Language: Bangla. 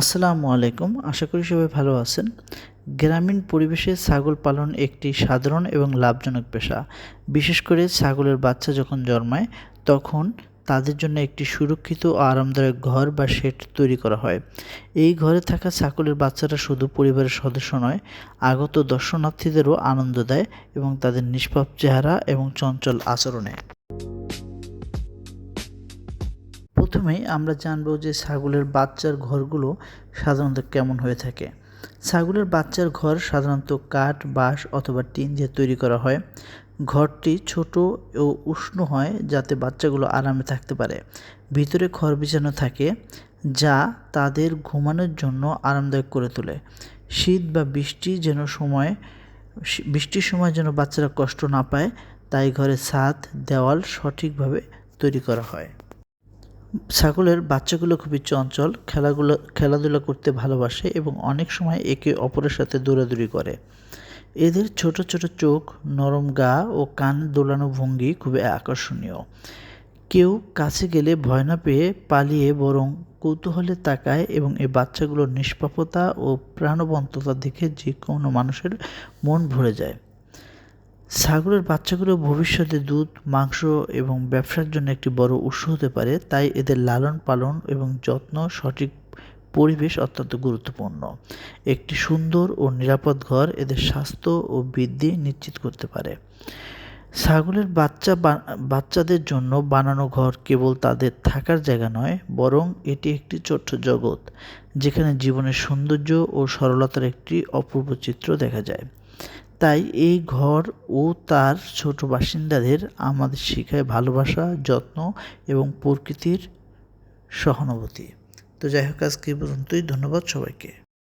আসসালামু আলাইকুম। আশা করি সবাই ভালো আছেন। গ্রামীণ পরিবেশে ছাগল পালন একটি সাধারণ এবং লাভজনক পেশা। বিশেষ করে ছাগলের বাচ্চা যখন জন্মায়, তখন তাদের জন্য একটি সুরক্ষিত ও আরামদায়ক ঘর বা শেড তৈরি করা হয়। এই ঘরে থাকা ছাগলের বাচ্চারা শুধু পরিবারের সদস্য নয়, আগত দর্শনার্থীদেরও আনন্দ দেয় এবং তাদের নিষ্পাপ চেহারা এবং চঞ্চল আচরণে। প্রথমেই আমরা জানব যে ছাগলের বাচ্চার ঘরগুলো সাধারণত কেমন হয়ে থাকে। ছাগলের বাচ্চার ঘর সাধারণত কাঠ, বাঁশ অথবা টিন দিয়ে তৈরি করা হয়। ঘরটি ছোট ও উষ্ণ হয় যাতে বাচ্চাগুলো আরামে থাকতে পারে। ভিতরে খড় বিছানো থাকে যা তাদের ঘুমানোর জন্য আরামদায়ক করে তোলে। শীত বা বৃষ্টি যেন সময়, বৃষ্টির সময় যেন বাচ্চারা কষ্ট না পায়, তাই ঘরে ছাদ, দেওয়াল সঠিকভাবে তৈরি করা হয়। ছাগলের বাচ্চাগুলো খুবই চঞ্চল, খেলাগুলো, খেলাধুলা করতে ভালোবাসে এবং অনেক সময় একে অপরের সাথে দৌড়াদৌড়ি করে। এদের ছোট ছোট চোখ, নরম গা ও কান দোলানো ভঙ্গি খুবই আকর্ষণীয়। কেউ কাছে গেলে ভয় না পেয়ে পালিয়ে বরং কৌতূহলে তাকায় এবং এই বাচ্চাগুলোর নিষ্পাপতা ও প্রাণবন্ততা দেখে যে কোনো মানুষের মন ভরে যায়। ছাগলের বাচ্চাগুলো ভবিষ্যতে দুধ, মাংস এবং ব্যবসার জন্য একটি বড় উৎস হতে পারে, তাই এদের লালন পালন এবং যত্ন সঠিক পরিবেশ অত্যন্ত গুরুত্বপূর্ণ। একটি সুন্দর ও নিরাপদ ঘর এদের স্বাস্থ্য ও বৃদ্ধি নিশ্চিত করতে পারে। ছাগলের বাচ্চা বাচ্চাদের জন্য বানানো ঘর কেবল তাদের থাকার জায়গা নয়, বরং এটি একটি ছোট্ট জগৎ, যেখানে জীবনের সৌন্দর্য ও সরলতার একটি অপূর্ব চিত্র দেখা যায়। তাই এই ঘর ও তার ছোট বাসিন্দাদের আমাদের শিখায় ভালোবাসা, যত্ন এবং প্রকৃতির সহানুভূতি। তো যাই হোক, আজকে পর্যন্তই। ধন্যবাদ সবাইকে।